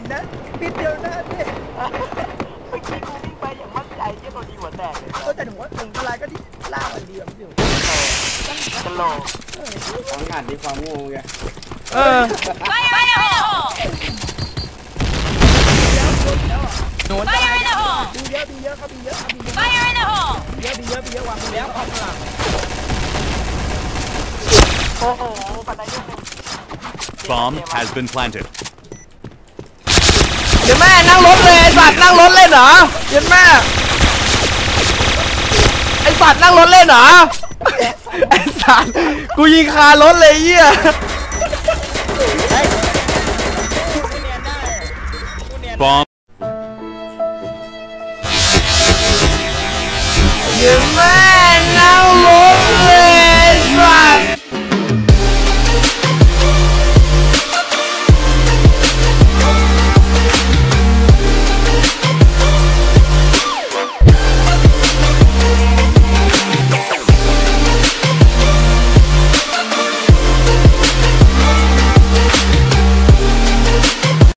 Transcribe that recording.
นนะนิดเดียวนะเนี่ยเมื่อกี้กูวิ่งไปอย่างมั่นใจเยี่ยตัวดีหัวแตกเลยเออแต่หนูว่าหนูทลายก็ที่ล่ามันดีแบบฟิวกันโลของงานมีความงูไงเออ Fire in the hole! หนู Fire in the hole! บีเยอะบีเยอะเขาบีเยอะเขาบีเยอะ Fire in the hole! บี เยอะบีเยอะบีเยอะวางมือแล้แล้ววความหลังโอ้โหปันไดลูกนึง Bomb has been planted. เดี๋ยวแม่นั่งรถเลยไอ้สัตว์นั่งรถเล่นเหรอเดี๋ยวแม่ไอ้สัตว์นั่งรถเล่นเหรอไอ้สัตว์กูยิงคารถเลยไอ้เหี้ย Bomb เดี๋ยว แม่